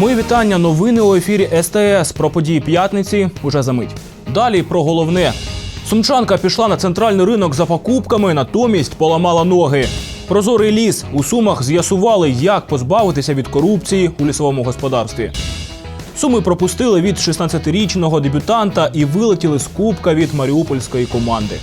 Мої вітання. Новини у ефірі СТС про події п'ятниці уже за мить. Далі про головне. Сумчанка пішла на центральний ринок за покупками, натомість поламала ноги. Прозорий ліс у сумах з'ясували, як позбавитися від корупції у лісовому господарстві. Суми пропустили від 16-річного дебютанта і вилетіли з кубка від маріупольської команди.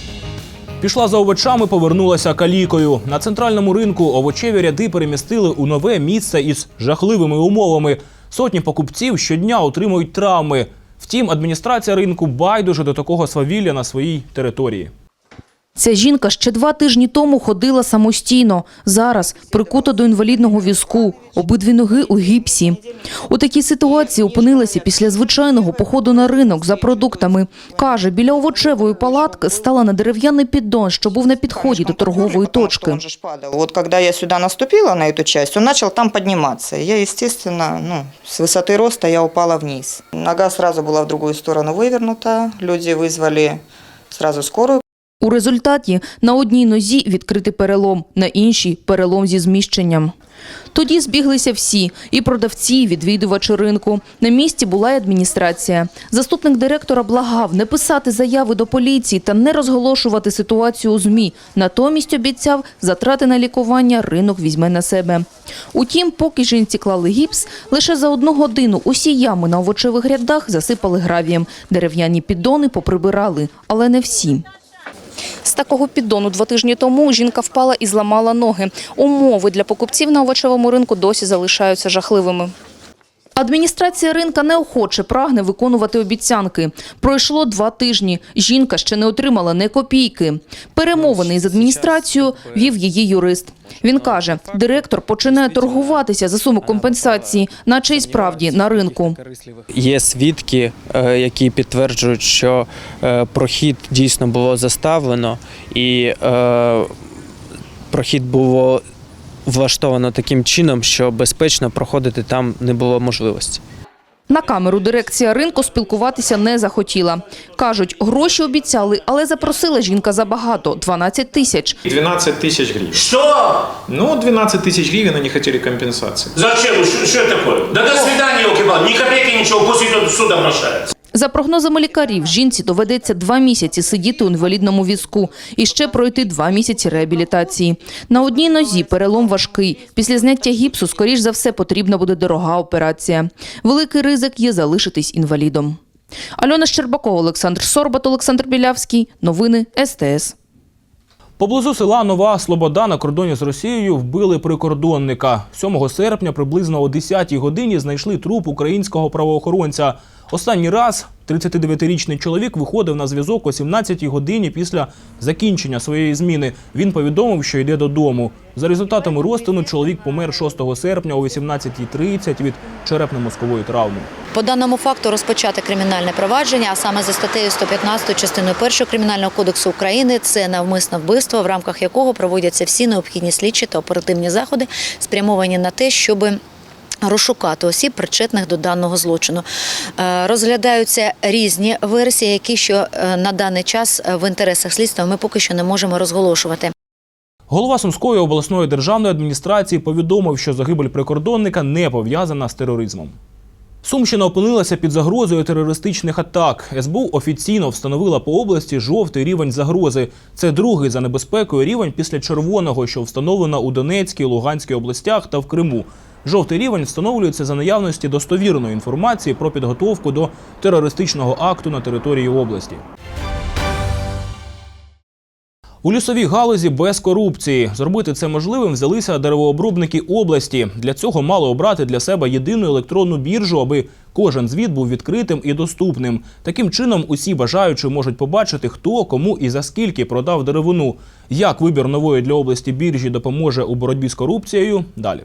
Пішла за овочами, повернулася калікою. На центральному ринку овочеві ряди перемістили у нове місце із жахливими умовами. Сотні покупців щодня отримують травми. Втім, адміністрація ринку байдуже до такого свавілля на своїй території. Ця жінка ще два тижні тому ходила самостійно. Зараз прикута до інвалідного візку, обидві ноги у гіпсі. У такій ситуації опинилася після звичайного походу на ринок за продуктами. Каже, біля овочевої палатки стала на дерев'яний піддон, що був на підході до торгової точки. Он же ж падал. Вот когда я сюда наступила на эту часть, он начал там подниматься. Я, естественно, ну, с высоты роста я упала вниз. Нога сразу была в другую сторону вывернута. Люди вызвали сразу скорую. У результаті на одній нозі відкритий перелом, на іншій – перелом зі зміщенням. Тоді збіглися всі – і продавці, і відвідувачі ринку. На місці була й адміністрація. Заступник директора благав не писати заяви до поліції та не розголошувати ситуацію у ЗМІ. Натомість обіцяв, затрати на лікування ринок візьме на себе. Утім, поки жінці клали гіпс, лише за одну годину усі ями на овочевих рядах засипали гравієм. Дерев'яні піддони поприбирали, але не всі. З такого піддону два тижні тому жінка впала і зламала ноги. Умови для покупців на овочевому ринку досі залишаються жахливими. Адміністрація ринка неохоче прагне виконувати обіцянки. Пройшло два тижні. Жінка ще не отримала не копійки. Перемовини із адміністрацією вів її юрист. Він каже, директор починає торгуватися за суму компенсації, наче й справді на ринку. Є свідки, е, які підтверджують, що е, прохід дійсно було заставлено, і е, прохід було влаштовано таким чином, що безпечно проходити там не було можливості. На камеру дирекція ринку спілкуватися не захотіла. Кажуть, гроші обіцяли, але запросила жінка забагато – 12 тисяч. 12 тысяч гривен. Что? Ну, 12 тысяч гривен они хотели компенсации. Зачем? Что, что это такое? Да до свидания, елки Ни копейки ничего, пусть идет сюда обращается. За прогнозами лікарів, жінці доведеться два місяці сидіти у інвалідному візку і ще пройти два місяці реабілітації. На одній нозі перелом важкий. Після зняття гіпсу, скоріш за все, потрібна буде дорога операція. Великий ризик є залишитись інвалідом. Альона Щербакова, Олександр Сорбат, Олександр Білявський. Новини СТС. Поблизу села Нова Слобода на кордоні з Росією вбили прикордонника. 7 серпня приблизно о 10-й годині знайшли труп українського правоохоронця. Останній раз 39-річний чоловік виходив на зв'язок о 17-й годині після закінчення своєї зміни. Він повідомив, що йде додому. За результатами розтину чоловік помер 6 серпня о 18.30 від черепно-мозкової травми. По даному факту розпочати кримінальне провадження, а саме за статтею 115 частиною 1 Кримінального кодексу України, це навмисне вбивство, в рамках якого проводяться всі необхідні слідчі та оперативні заходи, спрямовані на те, щоб Розшукати осіб, причетних до даного злочину. Е, Розглядаються різні версії, які що е, на даний час е, в інтересах слідства ми поки що не можемо розголошувати. Голова Сумської обласної державної адміністрації повідомив, що загибель прикордонника не пов'язана з тероризмом. Сумщина опинилася під загрозою терористичних атак. СБУ офіційно встановила по області жовтий рівень загрози. Це другий за небезпекою рівень після червоного, що встановлено у Донецькій, Луганській областях та в Криму. Жовтий рівень встановлюється за наявності достовірної інформації про підготовку до терористичного акту на території області. У лісовій галузі без корупції зробити це можливим взялися деревообробники області. Для цього мали обрати для себе єдину електронну біржу, аби кожен звіт був відкритим і доступним. Таким чином, усі бажаючі можуть побачити, хто кому і за скільки продав деревину. Як вибір нової для області біржі допоможе у боротьбі з корупцією? Далі.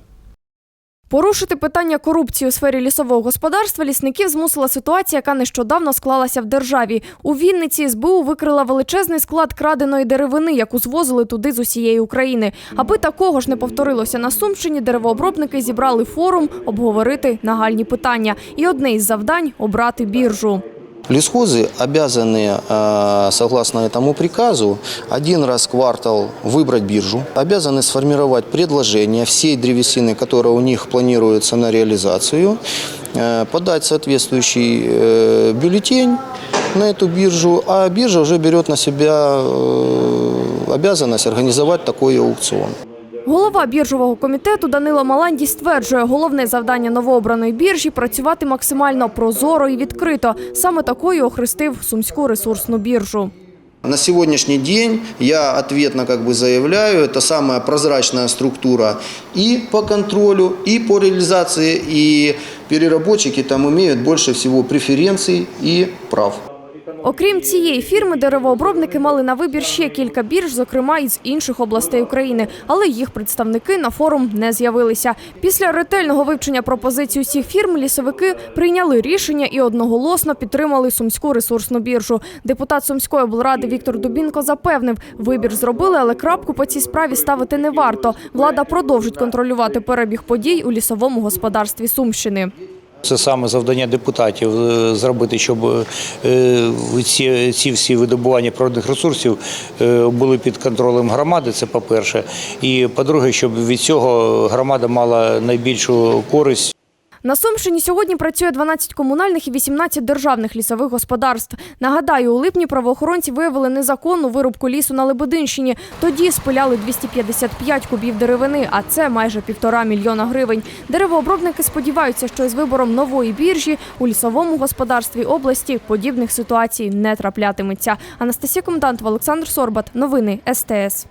Порушити питання корупції у сфері лісового господарства лісників змусила ситуація, яка нещодавно склалася в державі. У Вінниці СБУ викрила величезний склад краденої деревини, яку звозили туди з усієї України. Аби такого ж не повторилося на Сумщині, деревообробники зібрали форум обговорити нагальні питання. І одне із завдань обрати біржу. Лесхозы обязаны, э, согласно этому приказу, один раз в квартал выбрать биржу, обязаны сформировать предложение всей древесины, которая у них планируется на реализацию, э, подать соответствующий э, бюллетень на эту биржу, а биржа уже берет на себя э, обязанность организовать такой аукцион. Голова біржового комітету Данило Маланді стверджує, головне завдання новообраної біржі працювати максимально прозоро і відкрито. Саме такою охрестив сумську ресурсну біржу. На сегодняшний день я ответно как бы заявляю, это самая прозрачная структура и по контролю, и по реализации, и переработчики там имеют больше всего преференций и прав. Окрім цієї фірми, деревообробники мали на вибір ще кілька бірж, зокрема із інших областей України, але їх представники на форум не з'явилися. Після ретельного вивчення пропозицій усіх фірм лісовики прийняли рішення і одноголосно підтримали сумську ресурсну біржу. Депутат сумської облради Віктор Дубінко запевнив, вибір зробили, але крапку по цій справі ставити не варто. Влада продовжить контролювати перебіг подій у лісовому господарстві Сумщини. Це саме завдання депутатів е, зробити, щоб е, ці, ці всі видобування природних ресурсів е, були під контролем громади. Це по-перше. І по-друге, щоб від цього громада мала найбільшу користь. На Сумщині сьогодні працює 12 комунальних і 18 державних лісових господарств. Нагадаю, у липні правоохоронці виявили незаконну вирубку лісу на Лебединщині. Тоді спиляли 255 кубів деревини, а це майже півтора мільйона гривень. Деревообробники сподіваються, що із вибором нової біржі у лісовому господарстві області подібних ситуацій не траплятиметься. Анастасія Комендантова, Олександр Сорбат. Новини СТС.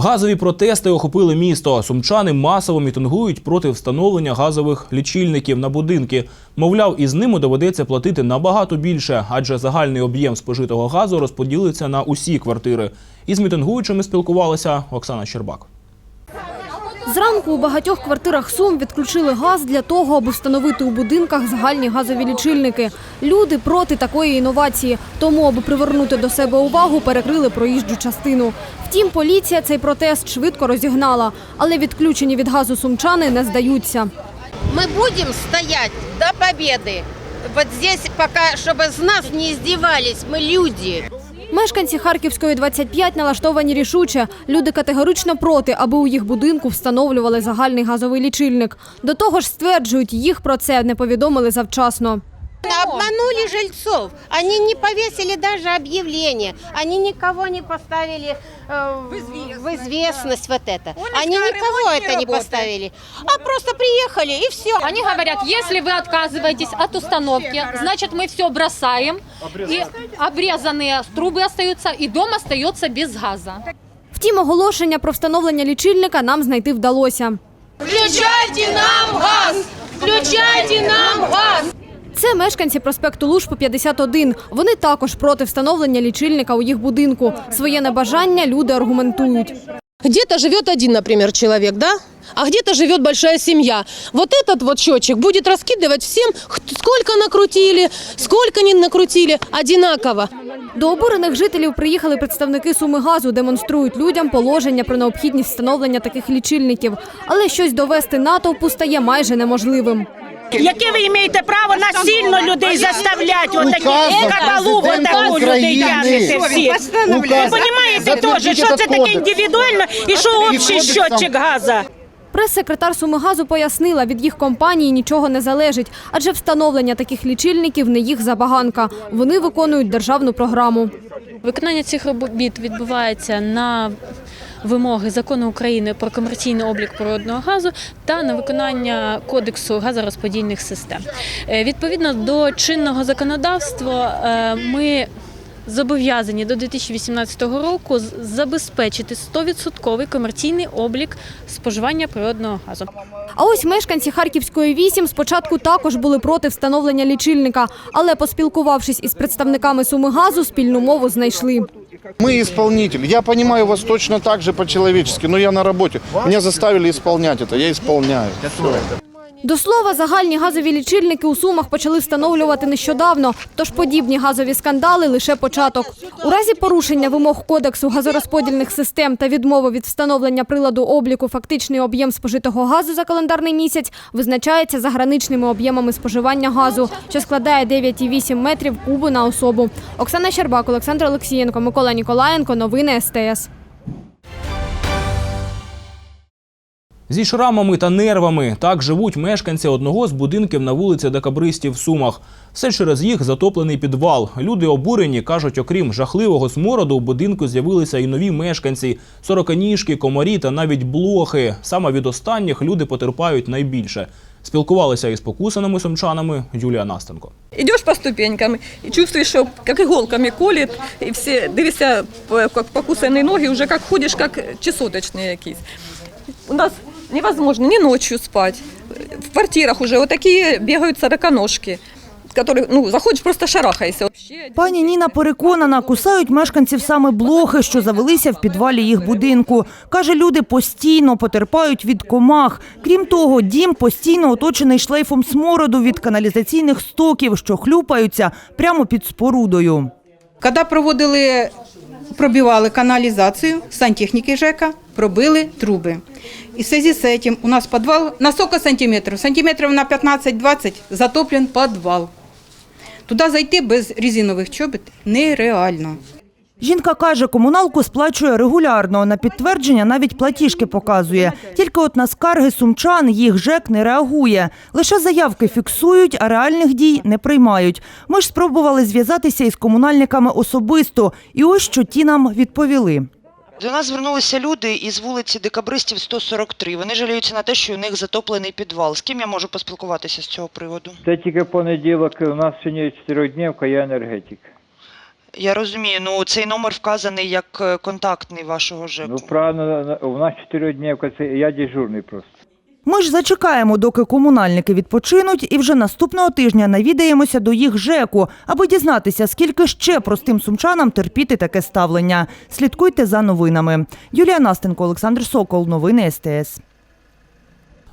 Газові протести охопили місто. Сумчани масово мітингують проти встановлення газових лічильників на будинки. Мовляв, із ними доведеться платити набагато більше, адже загальний об'єм спожитого газу розподілиться на усі квартири. Із мітингуючими спілкувалася Оксана Щербак. Зранку у багатьох квартирах Сум відключили газ для того, аби встановити у будинках загальні газові лічильники. Люди проти такої інновації, тому, аби привернути до себе увагу, перекрили проїжджу частину. Втім, поліція цей протест швидко розігнала, але відключені від газу сумчани не здаються. Мы будем стоять до победы. Вот здесь пока, чтобы с нас не издевались, мы люди. Мешканці Харківської 25 налаштовані рішуче. Люди категорично проти, аби у їх будинку встановлювали загальний газовий лічильник. До того ж, стверджують, їх про це не повідомили завчасно. Обманули жильцов. Они не повесили даже объявление. Они никого не поставили э, в известность вот это. Они никого это не поставили. А просто приехали и все. Они говорят, если вы отказываетесь от установки, значит мы все бросаем, и обрезанные трубы остаются, и дом остается без газа. Втім, оголошення про встановлення лічильника нам знайти вдалося. Включайте нам газ! Включайте нам газ! Це мешканці проспекту Лужпо 51. Вони також проти встановлення лічильника у їх будинку. Своє небажання люди аргументують. Где-то живет один, например, человек, да? А где-то живет большая семья. Вот этот вот счетчик будет раскидывать всем, сколько накрутили, сколько не накрутили, одинаково. До обурених жителів приїхали представники Сумигазу, демонструють людям положення про необхідність встановлення таких лічильників. Але щось довести натовпу стає майже неможливим. Яке ви маєте право насильно людей заставляти? Отакі кабалу отаку людей тягнете всі. Ви розумієте теж, що це таке індивідуально і що общий щотчик газа? Прес-секретар Сумигазу пояснила, від їх компанії нічого не залежить, адже встановлення таких лічильників не їх забаганка. Вони виконують державну програму. Виконання цих робіт відбувається на вимоги закону України про комерційний облік природного газу та на виконання кодексу газорозподільних систем. Е, Відповідно до чинного законодавства, е, ми зобов'язані до 2018 року забезпечити 100% комерційний облік споживання природного газу. А ось мешканці Харківської 8 спочатку також були проти встановлення лічильника, але поспілкувавшись із представниками Сумигазу, спільну мову знайшли. Мы исполнитель. Я понимаю вас точно так же по-человечески, но я на работе. Меня заставили исполнять это, я исполняю. Всё. До слова, загальні газові лічильники у Сумах почали встановлювати нещодавно, тож подібні газові скандали лише початок. У разі порушення вимог кодексу газорозподільних систем та відмови від встановлення приладу обліку фактичний об'єм спожитого газу за календарний місяць визначається за граничними об'ємами споживання газу, що складає 9,8 метрів кубу на особу. Оксана Щербак, Олександр Олексієнко, Микола Ніколаєнко. Новини СТС. Зі шрамами та нервами так живуть мешканці одного з будинків на вулиці Декабристів в Сумах. Все через їх затоплений підвал. Люди обурені кажуть, окрім жахливого смороду, у будинку з'явилися і нові мешканці: сороканіжки, комарі та навіть блохи. Саме від останніх люди потерпають найбільше. Спілкувалися із покусаними сумчанами Юлія Настенко. Идешь по ступенькам и чувствуешь, что как иголками колет, и все дивишься, п- как покусанные ноги, уже как ходишь, как чесоточные якісь. У нас невозможно ни ночью спать. В квартирах уже вот такие бегают сороконожки, которые, ну, заходишь, просто шарахаешься. Пані Ніна переконана, кусають мешканців саме блохи, що завелися в підвалі їх будинку. Каже, люди постійно потерпають від комах. Крім того, дім постійно оточений шлейфом смороду від каналізаційних стоків, що хлюпаються прямо під спорудою. Коли проводили, пробивали каналізацію, сантехніки ЖЕКа пробили труби. І в связи з цим у нас підвал на сколько сантиметрів? Сантиметрів на 15-20 затоплен підвал. Туди зайти без резинових чобіт нереально. Жінка каже, комуналку сплачує регулярно. На підтвердження навіть платіжки показує. Тільки от на скарги сумчан їх ЖЕК не реагує. Лише заявки фіксують, а реальних дій не приймають. Ми ж спробували зв'язатися із комунальниками особисто. І ось що ті нам відповіли. До нас звернулися люди із вулиці Декабристів 143. Вони жаліються на те, що у них затоплений підвал. З ким я можу поспілкуватися з цього приводу? Це тільки понеділок. У нас сьогодні чотирьохднівка, я енергетик. Я розумію, ну цей номер вказаний як е, контактний вашого ЖЕКу. Ну правильно, у нас чотирьохдневка, це я дежурний просто. Ми ж зачекаємо, доки комунальники відпочинуть, і вже наступного тижня навідаємося до їх ЖЕКу, аби дізнатися, скільки ще простим сумчанам терпіти таке ставлення. Слідкуйте за новинами. Юлія Настенко, Олександр Сокол. Новини СТС.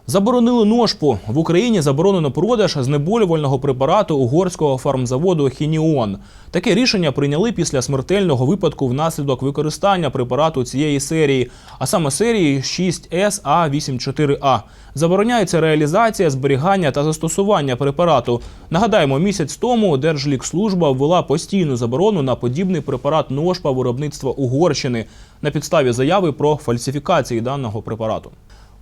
Заборонили ножпу. В Україні заборонено продаж знеболювального препарату угорського фармзаводу Хініон. Таке рішення прийняли після смертельного випадку внаслідок використання препарату цієї серії, а саме серії 6SA84A. Забороняється реалізація, зберігання та застосування препарату. Нагадаємо, місяць тому Держлікслужба ввела постійну заборону на подібний препарат ножпа виробництва Угорщини на підставі заяви про фальсифікації даного препарату.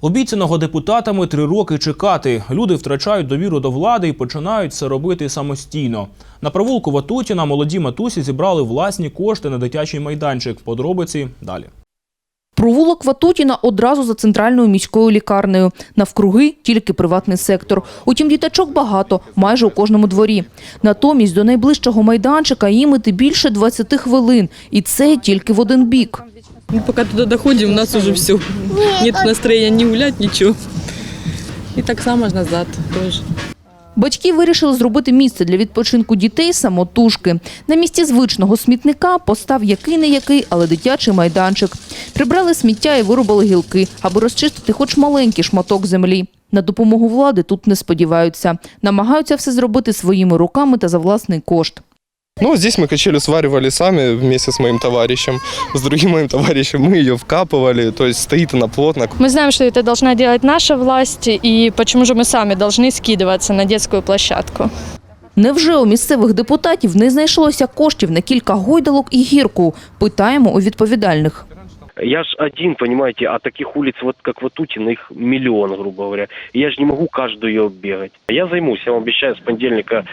Обіцяного депутатами три роки чекати. Люди втрачають довіру до влади і починають все робити самостійно. На провулку Ватутіна молоді матусі зібрали власні кошти на дитячий майданчик. Подробиці далі. Провулок Ватутіна одразу за центральною міською лікарнею. Навкруги тільки приватний сектор. Утім, діточок багато, майже у кожному дворі. Натомість до найближчого майданчика їм іти більше 20 хвилин. І це тільки в один бік. Мы пока туда доходим, у нас уже все. Нет настроения ни гулять, ничего. И так само ж назад тоже. Батьки вирішили зробити місце для відпочинку дітей самотужки. На місці звичного смітника постав який не який, але дитячий майданчик. Прибрали сміття і вирубали гілки, аби розчистити хоч маленький шматок землі. На допомогу влади тут не сподіваються. Намагаються все зробити своїми руками та за власний кошт. Ну, здесь мы качелю сваривали сами вместе с моим товарищем. С другим моим товарищем мы ее вкапывали, то есть стоит она плотно. Мы знаем, что это должна делать наша власть, и почему же мы сами должны скидываться на детскую площадку? Невже у місцевих депутатів не знайшлося коштів на кілька гойдалок і гірку? Питаємо у відповідальних. Я ж один, понимаете, а таких улиц, вот как Ватутина, их миллион, грубо говоря. И я же не могу каждую ее бегать. Я займусь, я вам обещаю, с понедельника,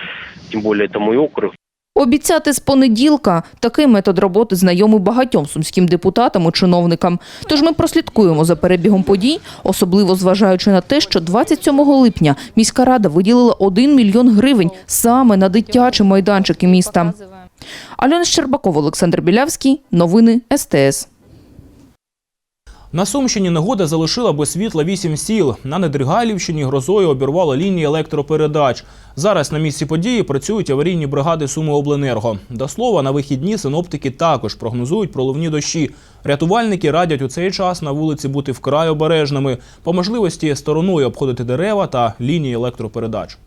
тем более это мой округ, Обіцяти з понеділка такий метод роботи знайомий багатьом сумським депутатам і чиновникам. Тож ми прослідкуємо за перебігом подій, особливо зважаючи на те, що 27 липня міська рада виділила 1 мільйон гривень саме на дитячі майданчики міста. Альона Щербакова, Олександр Білявський. Новини СТС. На Сумщині негода залишила без світла вісім сіл. На Недригайлівщині грозою обірвало лінії електропередач. Зараз на місці події працюють аварійні бригади Сумиобленерго. До слова, на вихідні синоптики також прогнозують проливні дощі. Рятувальники радять у цей час на вулиці бути вкрай обережними, по можливості стороною обходити дерева та лінії електропередач.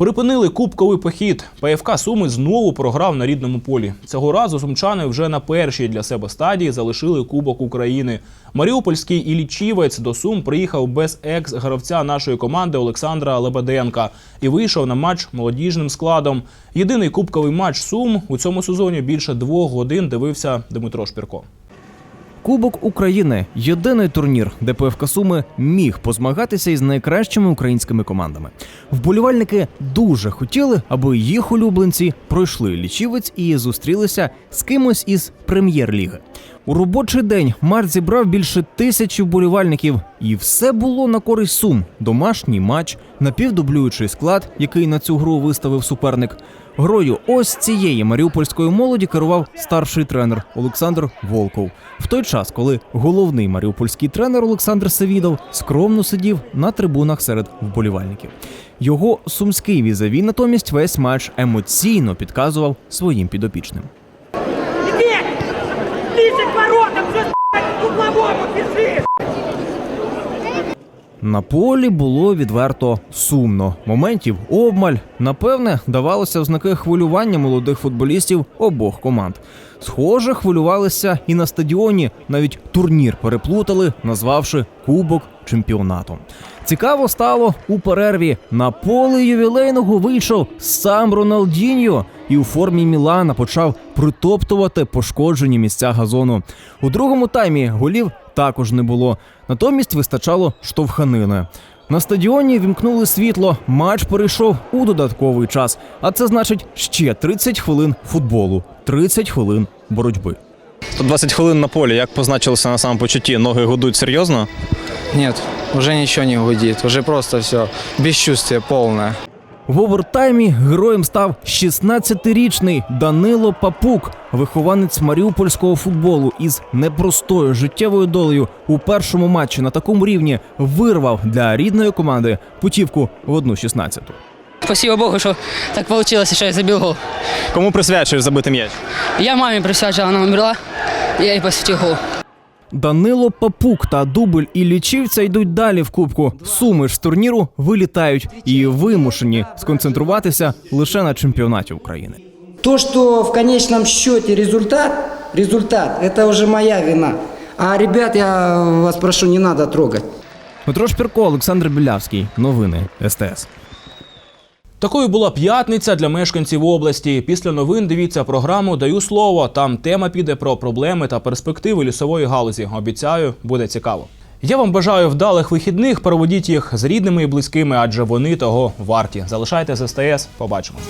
Припинили кубковий похід. ПФК Суми знову програв на рідному полі. Цього разу сумчани вже на першій для себе стадії залишили Кубок України. Маріупольський Ілічівець до Сум приїхав без екс-гравця нашої команди Олександра Лебеденка і вийшов на матч молодіжним складом. Єдиний кубковий матч Сум у цьому сезоні більше двох годин дивився Дмитро Шпірко. Кубок України єдиний турнір, де ПФК Суми міг позмагатися із найкращими українськими командами. Вболівальники дуже хотіли, аби їх улюбленці пройшли лічівець і зустрілися з кимось із прем'єр-ліги. У робочий день Март зібрав більше тисячі вболівальників, і все було на користь сум. Домашній матч, напівдублюючий склад, який на цю гру виставив суперник. Грою ось цієї маріупольської молоді керував старший тренер Олександр Волков. В той час, коли головний маріупольський тренер Олександр Севідов скромно сидів на трибунах серед вболівальників. Його сумський візаві натомість весь матч емоційно підказував своїм підопічним. На полі було відверто сумно. Моментів обмаль. Напевне, давалося в знаки хвилювання молодих футболістів обох команд. Схоже, хвилювалися і на стадіоні. Навіть турнір переплутали, назвавши Кубок чемпіонату. Цікаво стало у перерві. На поле ювілейного вийшов сам Роналдіньо і у формі Мілана почав притоптувати пошкоджені місця газону. У другому таймі голів також не було. Натомість вистачало штовханини. На стадіоні вімкнули світло. Матч перейшов у додатковий час. А це значить ще 30 хвилин футболу, 30 хвилин боротьби. 120 хвилин на полі, як позначилося на самопочутті? Ноги гудуть серйозно? Нет, уже ничего не гудит, уже просто все, бесчувствие полное. В овертаймі героєм став 16-річний Данило Папук, вихованець маріупольського футболу із непростою життєвою долею у першому матчі на такому рівні вирвав для рідної команди путівку в одну 16 Спасибо Богу, що так вийшло, що я забив гол. Кому присвячуєш забити м'яч? Я мамі присвячила, вона умерла, і я їй посвятив гол. Данило Папук та дубль і лічівця йдуть далі в кубку. Суми ж з турніру вилітають і вимушені сконцентруватися лише на чемпіонаті України. То, что в конечном счете результат, результат, это уже моя вина. А ребят, я вас прошу, не надо трогать. Дмитро Шпірко, Олександр Білявський. Новини СТС. Такою була п'ятниця для мешканців області. Після новин дивіться програму Даю слово. Там тема піде про проблеми та перспективи лісової галузі. Обіцяю, буде цікаво. Я вам бажаю вдалих вихідних. Проводіть їх з рідними і близькими, адже вони того варті. Залишайте з СТС. Побачимось.